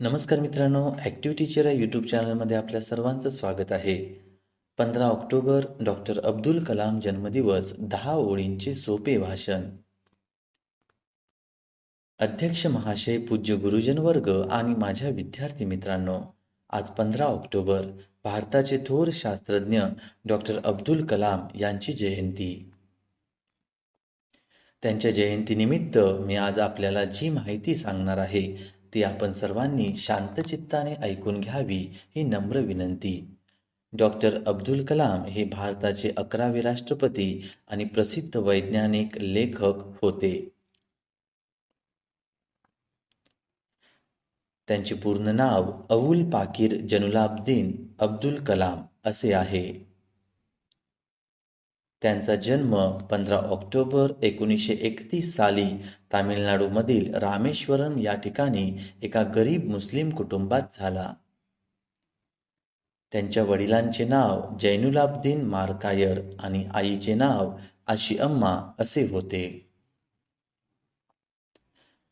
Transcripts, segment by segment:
नमस्कार मित्रांनो active teacher या यूट्यूब चॅनलमध्ये आपल्या सर्वांचं स्वागत आहे. पंधरा ऑक्टोबर डॉक्टर अब्दुल कलाम जन्मदिवस दहा ओळींचे सोपे भाषण. अध्यक्ष महाशय पूज्य गुरुजन वर्ग आणि माझ्या विद्यार्थी मित्रांनो आज पंधरा ऑक्टोबर भारताचे थोर शास्त्रज्ञ डॉक्टर अब्दुल कलाम यांची जयंती. त्यांच्या जयंतीनिमित्त मी आज आपल्याला जी माहिती सांगणार आहे ती आपण सर्वांनी शांतचित्ताने ऐकून घ्यावी ही नम्र विनंती. डॉक्टर अब्दुल कलाम हे भारताचे अकरावे राष्ट्रपती आणि प्रसिद्ध वैज्ञानिक लेखक होते. त्यांचे पूर्ण नाव अवुल पाकीर जनुलाब्दीन अब्दुल कलाम असे आहे. त्यांचा जन्म पंधरा ऑक्टोबर एकोणीसशे एकतीस साली तामिळनाडूमधील रामेश्वरम या ठिकाणी एका गरीब मुस्लिम कुटुंबात झाला. त्यांच्या वडिलांचे नाव जैनुलाब्दीन मारकायर आणि आईचे नाव आशी अम्मा असे होते.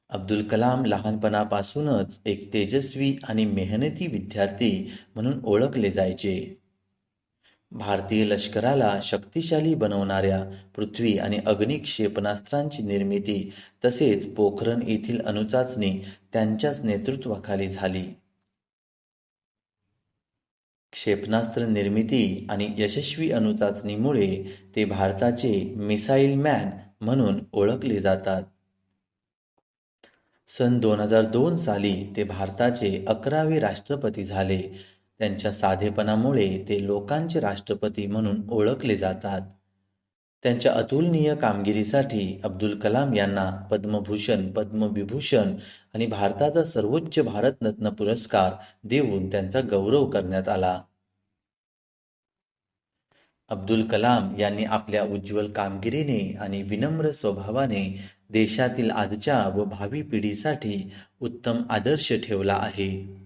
अब्दुल कलाम लहानपणापासूनच एक तेजस्वी आणि मेहनती विद्यार्थी म्हणून ओळखले जायचे. भारतीय लष्कराला शक्तिशाली बनवणाऱ्या पृथ्वी आणि अग्नी क्षेपणास्त्रांची निर्मिती तसेच पोखरण येथील अणुचाचणी त्यांच्याच नेतृत्वाखाली झाली. क्षेपणास्त्र निर्मिती आणि यशस्वी अणुचाचणीमुळे ते भारताचे मिसाईल मॅन म्हणून ओळखले जातात. सन दोन हजार दोन साली ते भारताचे अकरावे राष्ट्रपती झाले. त्यांच्या साधेपणामुळे ते लोकांचे राष्ट्रपती म्हणून ओळखले जातात. त्यांच्या अतुलनीय कामगिरीसाठी अब्दुल कलाम यांना पद्मभूषण पद्मविभूषण आणि भारताचा सर्वोच्च भारतरत्न पुरस्कार देऊन त्यांचा गौरव करण्यात आला. अब्दुल कलाम यांनी आपल्या उज्ज्वल कामगिरीने आणि विनम्र स्वभावाने देशातील आजच्या व भावी पिढीसाठी उत्तम आदर्श ठेवला आहे.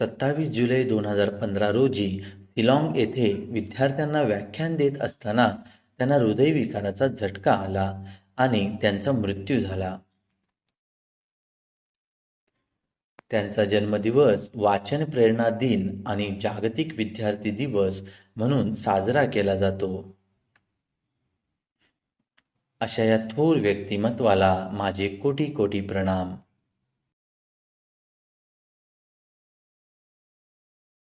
सत्तावीस जुलै दोन हजार पंधरा रोजी शिलाँग येथे विद्यार्थ्यांना व्याख्यान देत असताना त्यांना हृदयविकाराचा झटका आला आणि त्यांचा मृत्यू झाला. त्यांचा जन्मदिवस वाचन प्रेरणा दिन आणि जागतिक विद्यार्थी दिवस म्हणून साजरा केला जातो. अशा या थोर व्यक्तिमत्वाला माझे कोटी कोटी प्रणाम.